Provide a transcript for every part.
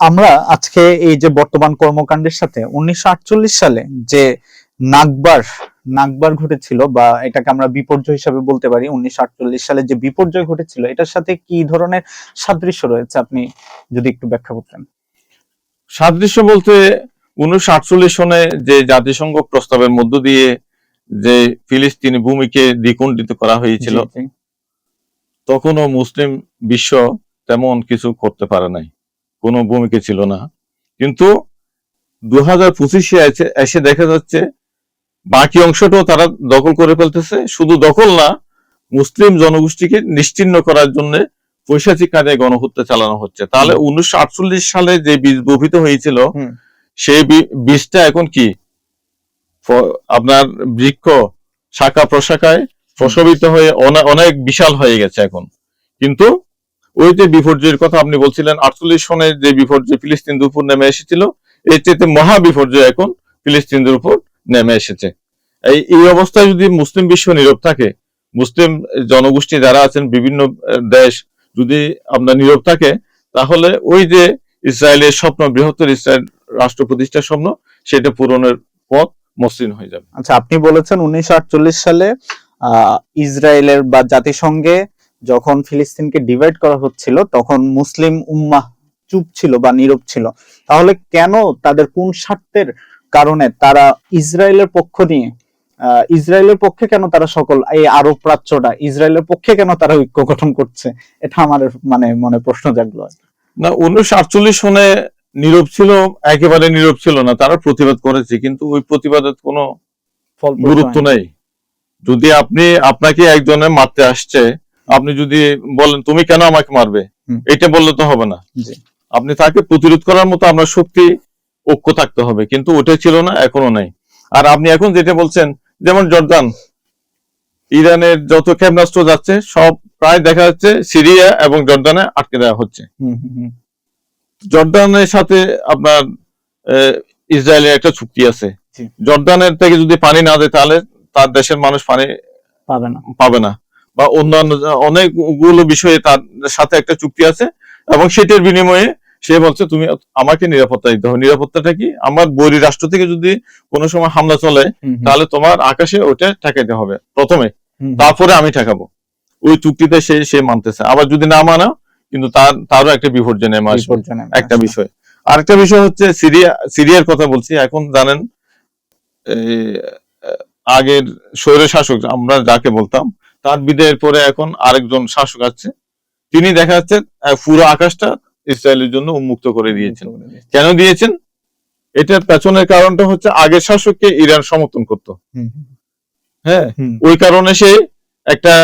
আমরা আজকে এই যে বর্তমান কর্মকাণ্ডের সাথে উনিশশো আটচল্লিশ সালে যে নাগবার নাগবার ঘটেছিল বা এটাকে আমরা বিপর্যয় হিসাবে বলতে পারি উনিশশো আটচল্লিশ সালে যে বিপর্যয় ঘটেছিল এটার সাথে কি ধরনের সাদৃশ্য রয়েছে? আপনি যদি একটু ব্যাখ্যা করতেন। সাদৃশ্য বলতে উনিশশো আটচল্লিশ সনে যে জাতিসংঘ প্রস্তাবের মধ্য দিয়ে যে ফিলিস্তিনি ভূমিকে দ্বিখণ্ডিত করা হয়েছিল। তখনও মুসলিম বিশ্ব তেমন কিছু করতে পারে নাই। কোনো ভূমিকা ছিল না। কিন্তু দু হাজার পঁচিশে এসে দেখা যাচ্ছে বাকি অংশটাও তারা দখল করে ফেলতেছে। শুধু দখল না মুসলিম জনগোষ্ঠীকে নিশ্চিহ্ন করার জন্য পৈশাচিক কাজে গণহত্যা চালানো হচ্ছে। তাহলে উনিশশো আটচল্লিশ সালে যে বীজ বপিত হয়েছিল সেই বীজটা এখন কি? আপনার বৃক্ষ শাখা প্রশাখায় প্রসবিত হয়ে অনে- অনেক বিশাল হয়ে গেছে এখন। কিন্তু ওই যে বিপর্যয়ের কথা আপনি বলছিলেন আটচল্লিশ সনে যে বিপর্যয় ফিলিস্তিনদের উপর নেমে এসেছিল এর চেয়ে মহা বিপর্যয় এখন ফিলিস্তিনদের উপর নেমে এসেছে। এই এই অবস্থায় যদি মুসলিম বিশ্ব নীরব থাকে মুসলিম জনগোষ্ঠী যারা আছেন বিভিন্ন দেশ যদি আপনার নীরব থাকে তাহলে ওই যে ইসরায়েলের স্বপ্ন বৃহত্তর ইসরায়েল রাষ্ট্র প্রতিষ্ঠার স্বপ্ন সেটা পূরণের পথ মসৃণ হয়ে যাবে। আচ্ছা আপনি বলেছেন উনিশশো আটচল্লিশ সালে আহ, ইসরায়েলের বা জাতিসংঘে যখন ফিলিস্তিনকে ডিভাইড করা হচ্ছিল তখন মুসলিম উম্মাহ চুপ ছিল বা নীরব ছিল। তাহলে কেন তাদের কোন স্বার্থের কারণে তারা ইসরায়েলের পক্ষ নিয়ে ইসরায়েলের পক্ষে কেন তারা সকল এই আরব প্রাচ্যটা ইসরায়েলের পক্ষে কেন তারা ঐক্য গঠন করছে? এটা আমার মানে মনে প্রশ্ন জাগলো না উনিশশো আটচল্লিশ সনে নীরব ছিল একেবারে নীরব ছিল না তারা প্রতিবাদ করেছে কিন্তু ওই প্রতিবাদের কোনো গুরুত্ব নেই। যদি আপনি আপনাকে একজনে মারতে আসছে আপনি যদি বলেন তুমি কেন আমাকে মারবে? এটা বললে তো হবে না। আপনি তাকে প্রতিরোধ করার মতো আপনার শক্তি ঐক্য থাকতে হবে কিন্তু ওটাই ছিল না এখনও নেই। আর আপনি এখন যেটা বলছেন যেমন জর্দান ইরানের যত ক্ষেপণাস্ত্র যাচ্ছে সব প্রায় দেখা যাচ্ছে সিরিয়া এবং জর্দানে আটকে দেওয়া হচ্ছে। জর্দানের সাথে আপনার ইসরায়েলের একটা চুক্তি আছে। জর্দানের থেকে যদি পানি না দেয় তাহলে তার দেশের মানুষ পানি পাবে না। পাবে না। বা অন্যান্য অনেকগুলো বিষয়ে তার সাথে একটা চুক্তি আছে এবং সেটার বিনিময়ে সে বলছে তুমি আমাকে নিরাপত্তা দিতে হবে। নিরাপত্তাটা কি? আমার বৈরী রাষ্ট্র থেকে যদি কোনো সময় হামলা চলে তাহলে তোমার আকাশে ওটা ঠেকাইতে হবে প্রথমে। তারপরে আমি ঠেকাবো। ওই চুক্তিতে সে সে মানতেছে। আবার যদি না মানা কিন্তু তার তারও একটা বিপর্যয় নেমে আসবে। একটা বিষয়। আরেকটা বিষয় হচ্ছে সিরিয়া সিরিয়ার কথা বলছি। এখন জানেন এই, আগের স্বৈর শাসক আমরা যাকে বলতাম তার বিদায়ের পরে এখন আরেকজন শাসক আছে। তিনি দেখা যাচ্ছে পুরো আকাশটা ইসরায়েলের জন্য উন্মুক্ত করে দিয়েছেন। কেন দিয়েছেন? এটার পেছনের কারণটা হচ্ছে আগের শাসককে ইরান সমর্থন করত। হ্যাঁ ওই কারণে সে একটা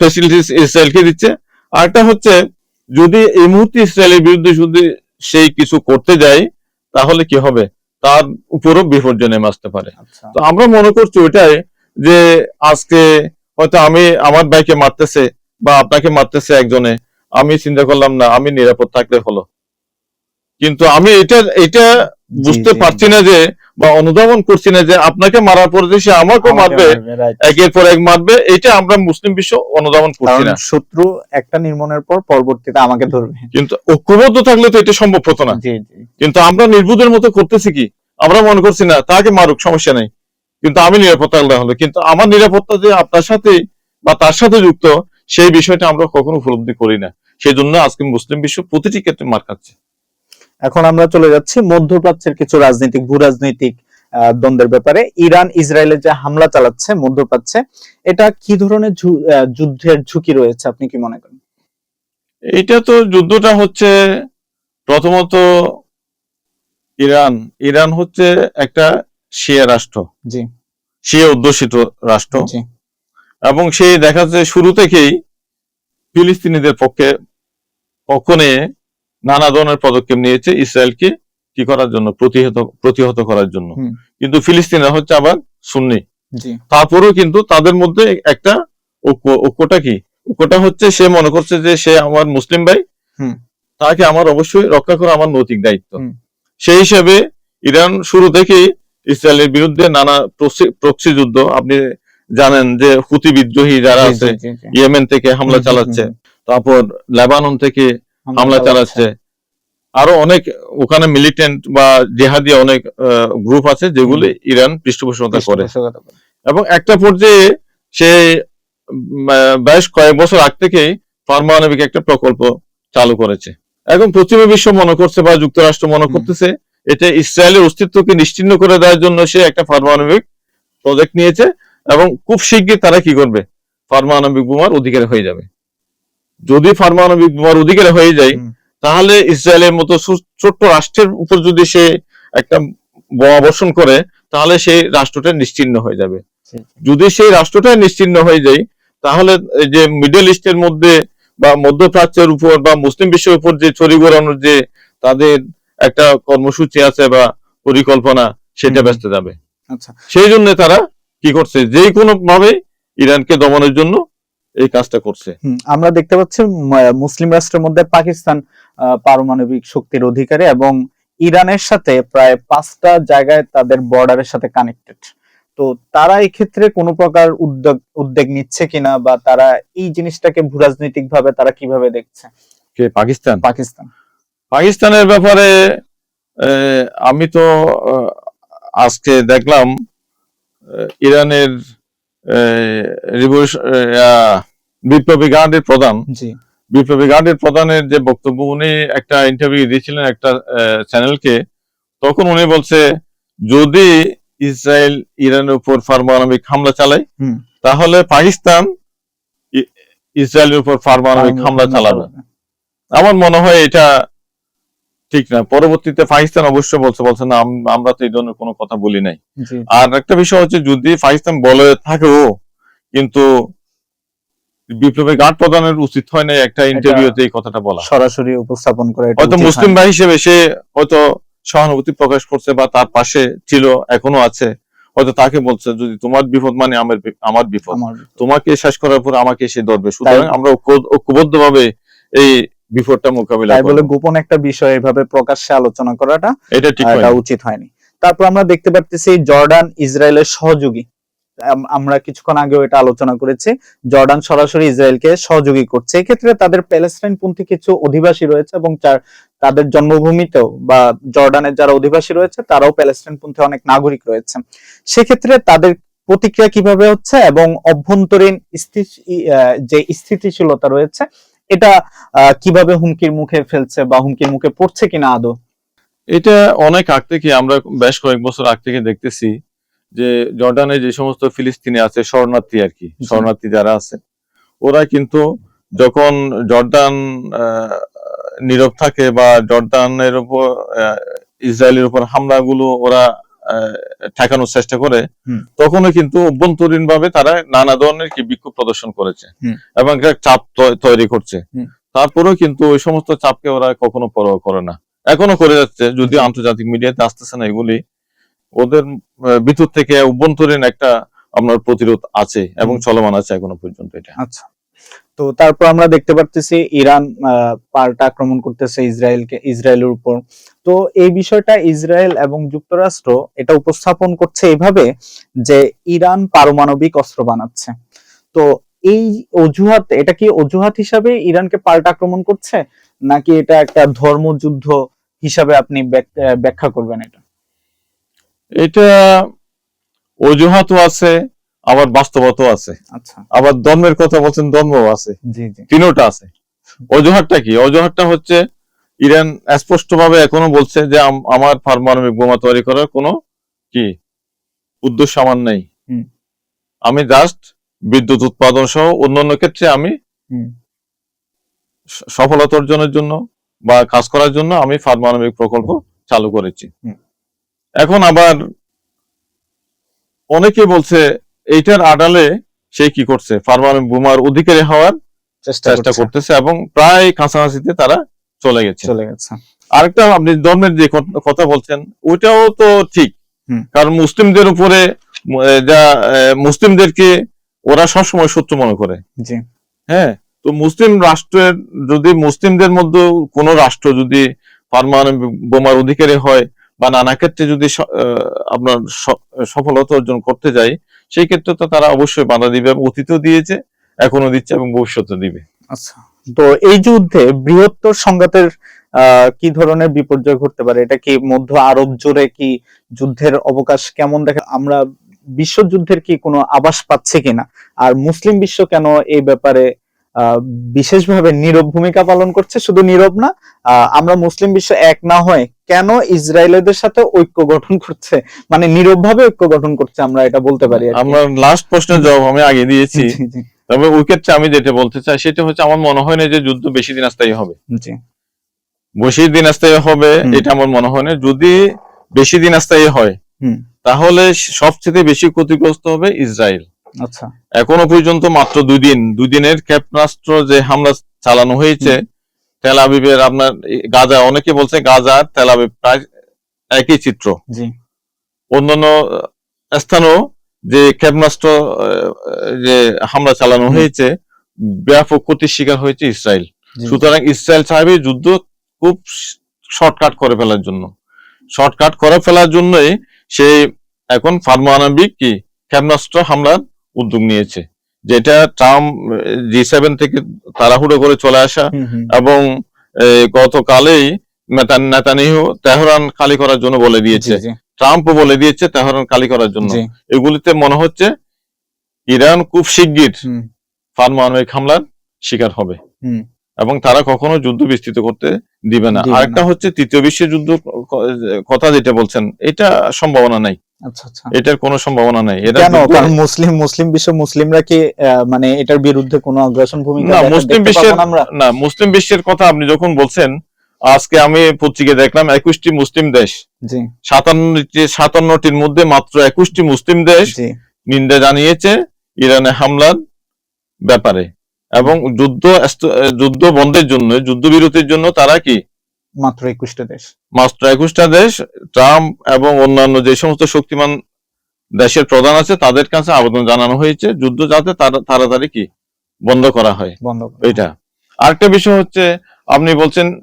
ফেসিলিটিস ইসরায়েলকে দিচ্ছে। আরেকটা হচ্ছে যদি এই মুহূর্তে ইসরায়েলের বিরুদ্ধে যদি সেই কিছু করতে যায় তাহলে কি হবে? তার উপরও বিপর্যয় নেমে আসতে পারে। আচ্ছা। তো আমরা মনে করছি ওইটাই যে আজকে হয়তো আমি আমার ভাইকে মারতেছে বা আপনাকে মারতেছে একজনে আমি চিন্তা করলাম না আমি নিরাপদ থাকলে হলো। কিন্তু আমি এটা এটা বুঝতে পারছি না যে বা অনুধাবন করছি না যে আপনাকে মারার পরে সে আমাকেও মারবে একের পর এক মারবে এটা আমরা মুসলিম বিশ্ব অনুধাবন করছি না। শত্রু একটা নির্মূলের পর পরবর্তীতে আমাকে ধরবে। কিন্তু ঐক্যবদ্ধ থাকলে তো এটা সম্ভব হতো না। কিন্তু আমরা নির্বুধের মতো করতেছি কি? আমরা মনে করছি না তাকে মারুক সমস্যা নেই। কিন্তু আমি নিরাপত্তা থাকলে হলো কিন্তু আমার নিরাপত্তা যে আপনার সাথে বা তার সাথে যুক্ত সেই বিষয়টা আমরা কখনো উপলব্ধি করি না। সেই জন্য আজকে মুসলিম বিশ্ব প্রতিটি ক্ষেত্রে মার খাচ্ছে। এখন আমরা চলে যাচ্ছি মধ্যপ্রাচ্যের কিছু রাজনৈতিক ভূ রাজনৈতিক দ্বন্দ্বের ব্যাপারে। ইরান ইসরায়েলের যে হামলা চালাচ্ছে মধ্যপ্রাচ্যে এটা কি ধরনের যুদ্ধের ঝুঁকি রয়েছে আপনি কি মনে করেন? এটা তো যুদ্ধটা হচ্ছে প্রথমত ইরান। ইরান হচ্ছে একটা শিয়া রাষ্ট্র। জি। শিয়া অধ্যুষিত রাষ্ট্র। জি। এবং সে দেখা যাচ্ছে শুরু থেকেই ফিলিস্তিনিদের পক্ষে পক্ষ নিয়ে নানা ধরনের পদক্ষেপ নিয়েছে ইসরায়েলকে কি করার জন্য প্রতিহত প্রতিহত করার জন্য। কিন্তু ফিলিস্তিনরা হচ্ছে আবার সুন্নি। তারপরেও কিন্তু তাদের মধ্যে একটা ঐক্য ঐক্যটা কি? ঐক্যটা হচ্ছে সে মনে করছে যে সে আমার মুসলিম ভাই হুম। তাকে আমার অবশ্যই রক্ষা করা আমার নৈতিক দায়িত্ব। সেই হিসেবে ইরান শুরু থেকেই ইসরায়েলের বিরুদ্ধে নানা প্রক্সি যুদ্ধ। আপনি জানেন যে হুতি বিদ্রোহী যারা আছে। ইয়েমেন থেকে হামলা হুম, হুম, চালাচ্ছে তারপর লেবানন থেকে হামলা চালাচ্ছে। আরও অনেক ওখানে মিলিটেন্ট বা জেহাদি অনেক গ্রুপ আছে যেগুলি ইরান পৃষ্ঠপোষকতা করে। এবং একটা পর্যায়ে সে বেশ কয়েক বছর আগ থেকেই পারমাণবিক একটা প্রকল্প চালু করেছে। এখন পশ্চিমা বিশ্ব মনে করছে বা যুক্তরাষ্ট্র মনে করতেছে এটা ইসরায়েলের অস্তিত্বকে নিশ্চিহ্ন করে দেওয়ার জন্য সে একটা পারমাণবিক প্রজেক্ট নিয়েছে এবং খুব শীঘ্রই তারা কি করবে? পারমাণবিক বোমার অধিকারী হয়ে যাবে। যদি পারমাণবিক বোমার অধিকারী হয়ে যায় তাহলে ইসরায়েলের মতো ছোট্ট রাষ্ট্রের উপর যদি সে একটা বোমা বর্ষণ করে তাহলে সেই রাষ্ট্রটা নিশ্চিহ্ন হয়ে যাবে। যদি সেই রাষ্ট্রটা নিশ্চিহ্ন হয়ে যায় তাহলে এই যে মিডল ইস্টের মধ্যে বা মধ্যপ্রাচ্যের উপর বা মুসলিম বিশ্বের উপর যে ছড়ি ঘোরানোর যে তাদের একটা কর্মসূচি আছে বা পরিকল্পনা সেটা ব্যস্ত যাবে। আচ্ছা। সেই জন্য তারা কি করছে? যে কোনো ভাবে ইরানকে দমনের জন্য এই কাজটা করছে। আমরা দেখতে পাচ্ছি মুসলিম রাষ্ট্রের মধ্যে পাকিস্তান পারমাণবিক শক্তির অধিকারী এবং ইরানের সাথে প্রায় পাঁচটা জায়গায় তাদের বর্ডারের সাথে কানেক্টেড তো তারা এই ক্ষেত্রে কোনো প্রকার উদ্যোগ উদ্যোগ নিচ্ছে কিনা বা তারা এই জিনিসটাকে ভূরাজনৈতিক ভাবে তারা কীভাবে দেখছে? কে পাকিস্তান? পাকিস্তান। পাকিস্তানের ব্যাপারে আমি তো আজকে দেখলাম ইরানের বিপ্লবী গার্ডের প্রধান। বিপ্লবী গার্ডের প্রধানের যে বক্তব্য উনি একটা ইন্টারভিউ দিয়েছিলেন একটা চ্যানেলকে তখন উনি বলছে যদি ইসরায়েল ইরানের উপর পারমাণবিক হামলা চালায় তাহলে পাকিস্তান ইসরায়েলের উপর পারমাণবিক হামলা চালাবে। আমার মনে হয় এটা ঠিক না। পরবর্তীতে পাকিস্তান অবশ্য বলছে বলছে না আমরা তো এই ধরনের কোনো কথা বলি নাই। আর একটা বিষয় হচ্ছে যদি পাকিস্তান বলে থাকেও কিন্তু বিপ্লবের গার্ড প্রদানের উচিত হয় না একটা ইন্টারভিউতে এই কথাটা বলা। সরাসরি উপস্থাপন করে হয়তো মুসলিম ভাই হিসেবে সে হয়তো সহানুভূতি প্রকাশ করছে বা তার পাশে ছিল এখনও আছে। হয়তো তাকে বলছে যদি তোমার বিপদ মানে আমার আমার বিপদ। তোমাকে শেষ করার পর আমাকে সে ধরবে। সুতরাং আমরা ঐক্যবদ্ধ ভাবে এই বিপদটা মোকাবিলা তাই বলে গোপন একটা বিষয় এভাবে প্রকাশ্যে আলোচনা করাটা এটা ঠিক উচিত হয়নি। তারপর আমরা দেখতে পাচ্ছি জর্ডান ইসরায়েলের সহযোগী। আমরা কিছুক্ষণ আগেও এটা আলোচনা করেছি। জর্ডান সরাসরি ইসরায়েলকে সহযোগী করছে। এক্ষেত্রে তাদের প্যালেস্টাইন পন্থী কিছু অধিবাসী রয়েছে এবং তাদের জন্মভূমিতেও বা জর্ডানের যারা অধিবাসী রয়েছে তারাও প্যালেস্টাইন পন্থী অনেক নাগরিক রয়েছে। সেক্ষেত্রে তাদের প্রতিক্রিয়া কীভাবে হচ্ছে এবং অভ্যন্তরীণ যে স্থিতিশীলতা রয়েছে এটা কীভাবে হুমকির মুখে ফেলছে বা হুমকির মুখে পড়ছে কিনা আদৌ? এটা অনেক আগ থেকে আমরা বেশ কয়েক বছর আগ থেকে দেখতেছি যে জর্ডানে যে সমস্ত ফিলিস্তিনি আছে শরণার্থী আর কি শরণার্থী যারা আছে ওরা কিন্তু যখন জর্ডান নীরব থাকে বা জর্ডানের উপর ইসরায়েলের উপর হামলাগুলো ওরা ঠেকানোর চেষ্টা করে। তখনও কিন্তু অভ্যন্তরীণ ভাবে তারা নানা ধরনের কি বিক্ষোভ প্রদর্শন করেছে এবং একটা চাপ তৈরি করছে। তারপরেও কিন্তু ওই সমস্ত চাপকে ওরা কখনো পরোয়া করে না। এখনও করে যাচ্ছে যদি আন্তর্জাতিক মিডিয়াতে আসতেছে না এগুলি। ওদের ভিতর থেকে অভ্যন্তরীণ একটা আপনার প্রতিরোধ আছে এবং চলমান আছে এখনও পর্যন্ত এটা। আচ্ছা। তো তারপর আমরা দেখতে পারতেছি ইরান পাল্টা আক্রমণ করতেছে ইসরায়েলকে, ইসরায়েলের উপর। তো এই বিষয়টা ইসরায়েল এবং যুক্তরাষ্ট্র এটা উপস্থাপন করছে এভাবে যে ইরান পারমাণবিক অস্ত্র বানাচ্ছে। তো এই অজুহাত, এটা কি অজুহাত হিসাবে ইরানকে পাল্টা আক্রমণ করছে? নাকি এটা একটা ধর্মযুদ্ধ হিসাবে আপনি ব্যাখ্যা করবেন এটা? এটা অজুহাতও আছে আবার বাস্তবতাও আছে। আচ্ছা। আবার ধর্মের কথা বলছেন ধর্মও আছে। তিনোটা আছে। অজুহাতটা কি? অজুহাতটা হচ্ছে ইরান স্পষ্টভাবে এখনও বলছে যে আম- আমার পারমাণবিক বোমা তৈরি করার কোনো কি উদ্দেশ্য আমার নেই। আমি জাস্ট বিদ্যুৎ উৎপাদন সহ অন্যান্য ক্ষেত্রে আমি। সফলতা অর্জনের জন্য বা কাজ করার জন্য আমি পারমাণবিক প্রকল্প চালু করেছি। এখন আবার অনেকে বলছে এইটার আড়ালে সে কি করছে? পারমাণবিক বোমার অধিকারী হওয়ার চেষ্টা করতেছে এবং প্রায় কাছাকাছিতে তারা চলে গেছে। চলে গেছে। আরেকটা আপনি ধর্মের যে কথা বলছেন ওইটাও তো ঠিক। কারণ মুসলিমদের উপরে যা মুসলিমদেরকে ওরা সবসময় শত্রু মনে করে। হ্যাঁ তো মুসলিম রাষ্ট্রের যদি মুসলিমদের মধ্যে কোনো রাষ্ট্র যদি পারমাণবিক বোমার অধিকারী হয় বা নানা ক্ষেত্রে যদি আপনার সফলতা অর্জন করতে যাই, সেই ক্ষেত্রে তো তারা অবশ্যই বাধা দিবে এবং অতীতও দিয়েছে, এখনও দিচ্ছে এবং ভবিষ্যতে দিবে। আচ্ছা। তো এই যুদ্ধে বৃহত্তর সংঘাতের কি ধরনের বিপর্যয় ঘটতে পারে? এটা কি মধ্য আরব জুড়ে কি যুদ্ধের অবকাশ কেমন দেখা, আমরা বিশ্বযুদ্ধের কি কোনো আভাস পাচ্ছে কিনা? আর মুসলিম বিশ্ব কেন এই ব্যাপারে বিশেষভাবে নীরব ভূমিকা পালন করছে। শুধু নীরব না আমরা মুসলিম বিশ্ব এক না হয়ে কেন ইসরায়েলদের সাথে ঐক্য গঠন করছে? মানে নীরব ভাবে ঐক্য গঠন করছে আমরা এটা বলতে পারি আমরা লাস্ট প্রশ্নের জবাব আমি আগে দিয়েছি। তবে উইকেটটা আমি যেটা বলতে চাই সেটা হচ্ছে আমার মনে হয় না যে যুদ্ধ বেশি দিন স্থায়ী হবে। জি। বেশি দিন স্থায়ী হবে এটা আমার মনে হয় না। যদি বেশি দিন স্থায়ী হয়। তাহলে সবচেয়ে বেশি ক্ষতিগ্রস্ত হবে ইসরায়েল। আচ্ছা। এখনও পর্যন্ত মাত্র দুই দিন দুই দিনের ক্ষেপণাস্ত্র যে হামলা চালানো হয়েছে তেল আবিবের আপনার গাজা অনেকে বলছে গাজা তেল আবিব প্রায় একই চিত্র। জি। অন্যান্য স্থানেও যে ক্ষেপণাস্ত্র যে হামলা চালানো হয়েছে ব্যাপক ক্ষতির শিকার হয়েছে ইসরায়েল। সুতরাং ইসরায়েল চাইবে যুদ্ধ খুব শর্টকাট করে ফেলার জন্য। শর্টকাট করে ফেলার জন্যই সেই এখন পারমাণবিক কি ক্ষেপণাস্ত্র হামলার উদ্যোগ নিয়েছে। যেটা ট্রাম্প জি সেভেন থেকে তাড়াহুড়ো করে চলে আসা এবং গতকালেই নেতান- নেতানিয়াহু তেহরান খালি করার জন্য বলে দিয়েছে। জি, ট্রাম্পও বলে দিয়েছে তেহরান খালি করার জন্য। এগুলিতে মনে হচ্ছে ইরান খুব শিগগির পারমাণবিক হামলার শিকার হবে। এবং তারা কখনো যুদ্ধ বিস্তৃত করতে দিবে না। আরেকটা হচ্ছে তৃতীয় বিশ্বযুদ্ধ কথা যেটা বলছেন এটা সম্ভাবনা নাই। এটার কোনো সম্ভাবনা নাই। এটা কেন? কারণ মুসলিম মুসলিম বিশ্ব মুসলিমরা কি মানে এটার বিরুদ্ধে কোনো অগ্রাসন ভূমিকা না মুসলিম বিশ্বের না মুসলিম বিশ্বের কথা আপনি যখন বলছেন আজকে আমি পত্রিকায় দেখলাম একুশটি মুসলিম দেশ। জি। সাতান্নটি সাতান্নটির মধ্যে মাত্র একুশটি মুসলিম দেশ নিন্দা জানিয়েছে ইরানে হামলার ব্যাপারে। এবং যুদ্ধ যুদ্ধ বন্ধের জন্য যুদ্ধবিরতির জন্য তারা কি মাত্র একুশটা দেশ। মাত্র একুশটা দেশ ট্রাম্প এবং অন্যান্য যে সমস্ত শক্তিমান দেশের প্রধান আছে তাদের কাছে আবেদন জানানো হয়েছে। যুদ্ধ যাতে তাড়া- তাড়াতাড়ি কি? বন্ধ করা হয়। বন্ধ এটা আরেকটা বিষয় হচ্ছে আপনি বলছেন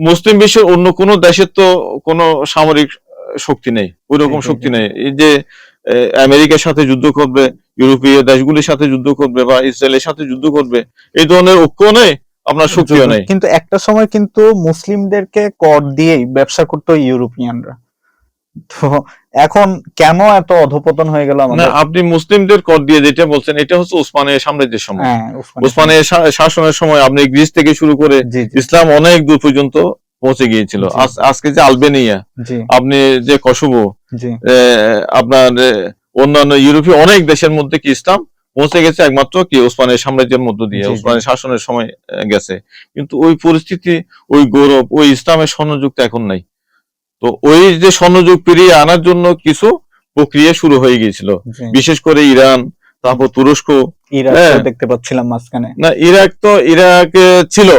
মুসলিম বিশ্বের অন্য কোন দেশের তো কোনো সামরিক শক্তি নেই ওই রকম শক্তি নেই। এই যে আমেরিকার সাথে যুদ্ধ করবে ইউরোপীয় দেশগুলির সাথে যুদ্ধ করবে বা ইসরায়েলের সাথে যুদ্ধ করবে এই ধরনের ঐক্য নেই। আপনার শক্তিও নেই। কিন্তু একটা সময় কিন্তু মুসলিমদেরকে কর দিয়েই ব্যবসা করতো ইউরোপিয়ানরা। তো এখন কেন এত অধপতন হয়ে গেল আমাদের? আপনি মুসলিমদের কর দিয়ে যেটা বলছেন এটা হচ্ছে উসমানের সাম্রাজ্যের সময়। হ্যাঁ উসমানের শাসনের সময় আপনি গ্রিস থেকে শুরু করে ইসলাম অনেক দূর পর্যন্ত পৌঁছে গিয়েছিল। আজ- আজকে যে আলবেনিয়া আপনি যে কসোভো জি। আপনার অন্যান্য ইউরোপীয় অনেক দেশের মধ্যে কি ইসলাম পৌঁছে গেছে একমাত্র কি ওসমানের সাম্রাজ্যের মধ্য দিয়ে। ওসমানের শাসনের সময় গেছে। কিন্তু ওই পরিস্থিতি ওই গৌরব ওই ইসলামের স্বর্ণযুক্ত এখন নাই। তো ওই যে স্বর্ণযুগ ফিরিয়ে আনার জন্য কিছু প্রক্রিয়া শুরু হয়ে গিয়েছিল। বিশেষ করে ইরান তারপর তুরস্ক। ইরাক হ্যাঁ। দেখতে পাচ্ছিলাম মাঝখানে। না ইরাক তো ইরাক ছিল।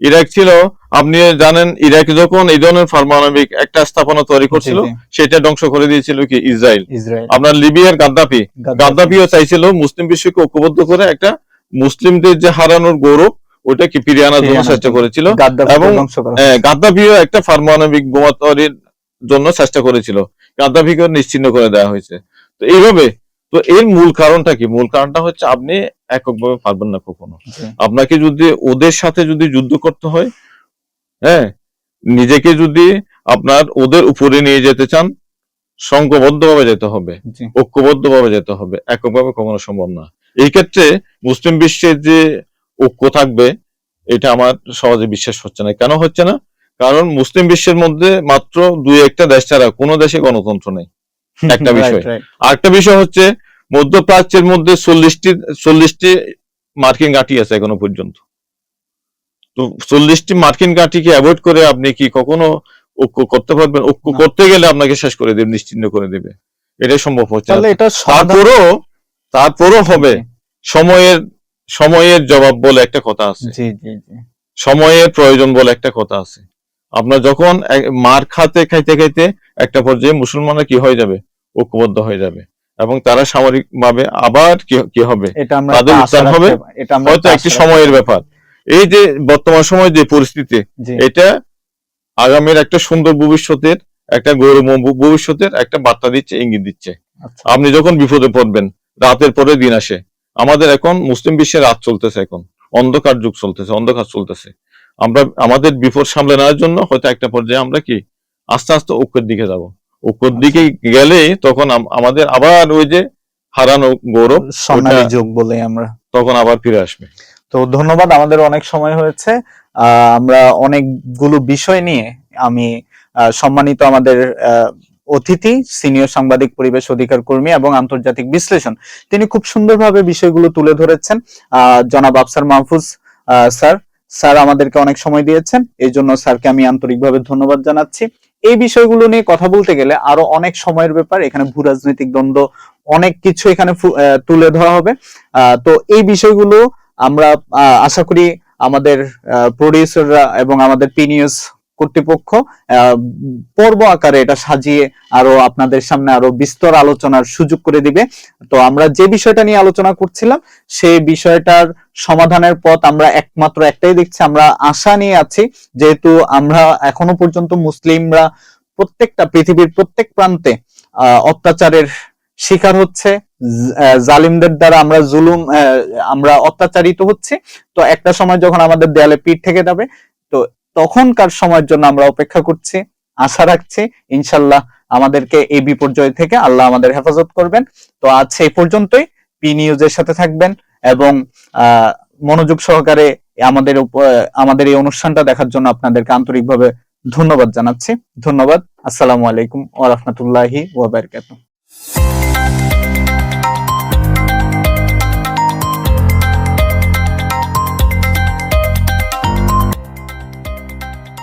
ইরাক ছিল আপনি জানেন ইরাক যখন এই ধরনের পারমাণবিক একটা স্থাপনা তৈরি করছিল সেটা ধ্বংস করে দিয়েছিল কি? ইসরায়েল। আপনার লিবিয়ার গাদ্দাফি। গাদ্দাফি। গাদ্দাফিও চাইছিল মুসলিম বিশ্বকে ঐক্যবদ্ধ করে একটা মুসলিমদের যে হারানোর গৌরব ওটা কি ফিরিয়ে আনার জন্য চেষ্টা। করেছিল। এবং- হ্যাঁ, গাদ্দাফিও একটা পারমাণবিক বোমা তৈরির জন্য চেষ্টা করেছিল। গাদ্দাফিকে নিশ্চিন্ন করে দেওয়া হয়েছে। তো এইভাবে তো এর মূল কারণটা কি? মূল কারণটা হচ্ছে আপনি এককভাবে পারবেন না কখনো। আপনাকে যদি ওদের সাথে যদি যুদ্ধ করতে হয় হ্যাঁ নিজেকে যদি আপনার ওদের উপরে নিয়ে যেতে চান সংঘবদ্ধভাবে যেতে হবে ঐক্যবদ্ধভাবে যেতে হবে এককভাবে কখনো সম্ভব না। এই ক্ষেত্রে মুসলিম বিশ্বের যে ঐক্য থাকবে এটা আমার সহজে বিশ্বাস হচ্ছে না। কেন হচ্ছে না? কারণ মুসলিম বিশ্বের মধ্যে মাত্র দুই একটা দেশ ছাড়া কোনো দেশে গণতন্ত্র নেই। একটা বিষয়। আরেকটা বিষয় হচ্ছে মধ্যপ্রাচ্যের মধ্যে চল্লিশটি চল্লিশটি মার্কিন ঘাঁটি আছে এখনও পর্যন্ত। তো চল্লিশটি মার্কিন ঘাঁটিকে অ্যাভয়েড করে আপনি কি কখনো ঐক্য করতে পারবেন? ঐক্য করতে গেলে আপনাকে শেষ করে দেবে নিশ্চিন্ন করে দেবে। এটাই সম্ভব হচ্ছে এটা তারপরও তারপরও হবে। সময়ের সময়ের জবাব বলে একটা কথা আছে। সময়ের প্রয়োজন বলে একটা কথা আছে। আপনার যখন মার খাতে খাইতে খাইতে একটা পর্যায়ে মুসলমানরা কি হয়ে যাবে? ঐক্যবদ্ধ হয়ে যাবে। এবং তারা সামরিক ভাবে আবার কি হবে? এটা তাদের উত্থান হবে, এটা হয়তো একটি সময়ের ব্যাপার। এই যে বর্তমান সময় যে পরিস্থিতি এটা আগামীর একটা সুন্দর ভবিষ্যতের একটা গৌরবময় ভবিষ্যতের একটা বার্তা দিচ্ছে ইঙ্গিত দিচ্ছে। আচ্ছা। আপনি যখন বিপদে পড়বেন রাতের পরে দিন আসে। আমাদের এখন মুসলিম বিশ্বে রাত চলতেছে এখন। অন্ধকার যুগ চলতেছে অন্ধকার চলতেছে। আমরা আমাদের বিপদ সামলে নেওয়ার জন্য হয়তো একটা পর্যায়ে আমরা কি আস্তে আস্তে ঐক্যের দিকে যাব। ঐক্যের দিকে গেলে তখন আমাদের আবার ওই যে হারানো গৌরব যুগ বলে আমরা। তখন আবার ফিরে আসবে। তো ধন্যবাদ, আমাদের অনেক সময় হয়েছে। আমরা অনেকগুলো বিষয় নিয়ে আমি সম্মানিত আমাদের অতিথি, সিনিয়র সাংবাদিক, পরিবেশ অধিকার কর্মী এবং আন্তর্জাতিক বিশ্লেষণ। তিনি খুব সুন্দরভাবে বিষয়গুলো তুলে ধরেছেন। জনাব আফসার মাহফুজ স্যার। স্যার আমাদেরকে অনেক সময় দিয়েছেন। এই জন্য স্যারকে আমি আন্তরিকভাবে ধন্যবাদ জানাচ্ছি। এই বিষয়গুলো নিয়ে কথা বলতে গেলে আরও অনেক সময়ের ব্যাপার। এখানে ভূ রাজনৈতিক দ্বন্দ্ব, অনেক কিছু এখানে তুলে ধরা হবে। তো এই বিষয়গুলো আমরা আশা করি আমাদের প্রডিউসাররা এবং আমাদের পিনিউস কর্তৃপক্ষ পর্ব আকারে এটা সাজিয়ে আরও আপনাদের সামনে আরও বিস্তর আলোচনার সুযোগ করে দিবে। তো আমরা যে বিষয়টা নিয়ে আলোচনা করছিলাম, সেই বিষয়টার সমাধানের পথ আমরা একমাত্র একটাই দেখছি। আমরা আশা নিয়ে আছি, যেহেতু আমরা এখনও পর্যন্ত মুসলিমরা প্রত্যেকটা, পৃথিবীর প্রত্যেক প্রান্তে অত্যাচারের শিকার হচ্ছে। জালিমদের দ্বারা আমরা জুলুম আমরা অত্যাচারিত হচ্ছে। তো একটা সময় যখন আমাদের দেয়ালে পিঠ থেকে যাবে, তো তখনকার সময়ের জন্য আমরা অপেক্ষা করছি, আশা রাখছি, ইনশাল্লাহ আমাদেরকে এই বিপর্যয় থেকে আল্লাহ আমাদের হেফাজত করবেন। তো আজ সেই পর্যন্তই। পি নিউজের সাথে থাকবেন এবং মনোযোগ সহকারে আমাদের আমাদের এই অনুষ্ঠানটা দেখার জন্য আপনাদেরকে আন্তরিকভাবে ধন্যবাদ জানাচ্ছি। ধন্যবাদ। আসসালামু আলাইকুম ওয়া রাহমাতুল্লাহি ওয়া বারাকাতুহু।